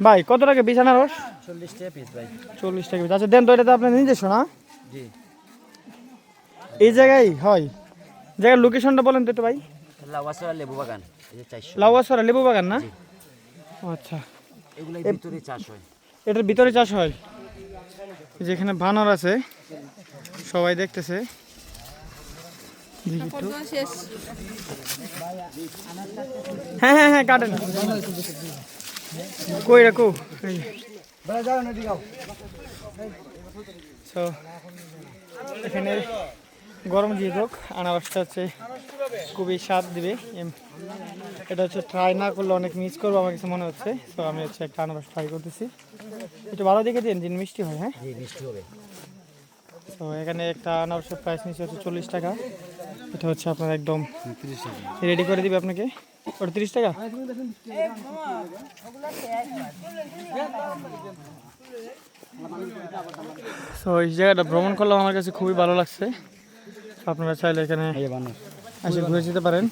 ভাই কত টাকা বিষ আনারস চল্লিশ টাকা পিস ভাই। চল্লিশ টাকা পিস আচ্ছা দেন তো এটা তো আপনার নিজস্ব না? জি। এই জায়গায় হয়। জায়গার লোকেশনটা বলেন তো একটু ভাই। লাউয়াছড়া লেবু বাগান এই যে লেবু বাগান না? আচ্ছা। এগুলো ভিতরে চাষ হয়। এটার ভিতরে চাষ হয়? যেখানে বানর আছে সবাই দেখতেছে। হ্যাঁ হ্যাঁ হ্যাঁ কাটেন। কই রাখো? সো এখানে গরম দিয়ে হোক আনারসটা হচ্ছে খুবই স্বাদ দিবে। এটা হচ্ছে ট্রাই না করলে অনেক মিস করব, আমার কিছু মনে হচ্ছে। তো আমি হচ্ছে একটা আনারস ট্রাই করতেছি। একটু ভালো দেখে দিন দিন মিষ্টি হয় হ্যাঁ? মিষ্টি হবে। তো এখানে একটা আনারসের প্রাইস নিচ্ছে হচ্ছে চল্লিশ টাকা। এটা হচ্ছে আপনার একদম রেডি করে দিবে আপনাকে। ওটা তিরিশ টাকা? তো এই জায়গাটা ভ্রমণ করলাম আমার কাছে খুবই ভালো লাগছে। আপনারা চাইলে এখানে এসে ঘুরে যেতে পারেন।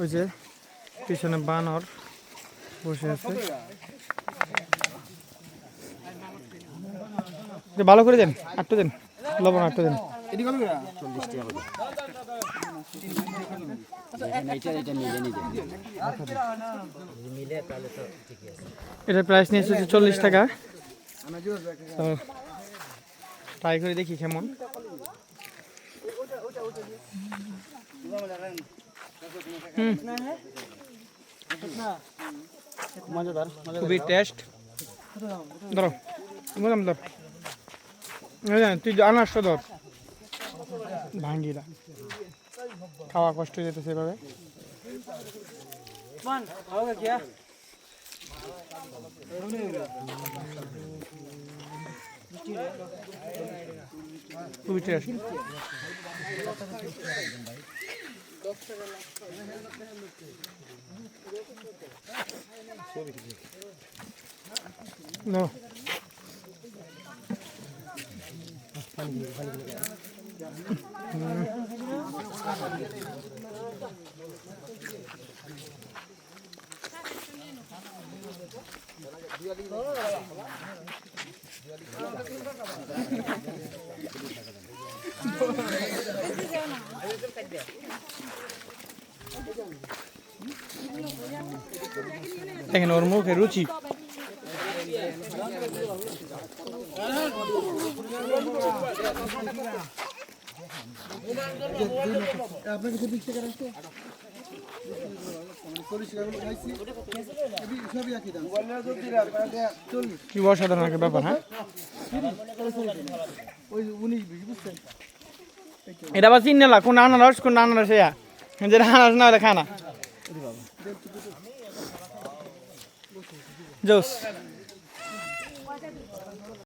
ওই যে পিছনে বানর বসে আছে। ভালো করে দেন আটটু দেন। লবণ আটটু দেন। এটার প্রাইস নিয়ে এসেছে চল্লিশ টাকা। তো ট্রাই করে দেখি কেমন। খুবই টেস্ট ধরো বুঝলাম ধর তুই আনাস ধর। ভাঙ্গিরা খাওয়া কষ্ট খুবই taste. No. দেখেন ওর মুখে রুচি কি অসাধারণ একটা ব্যাপার হ্যাঁ? এটা আবার চিন নেলা কোন আনারস কোন আনারস যেটা আনারস না হলে খানা জোস।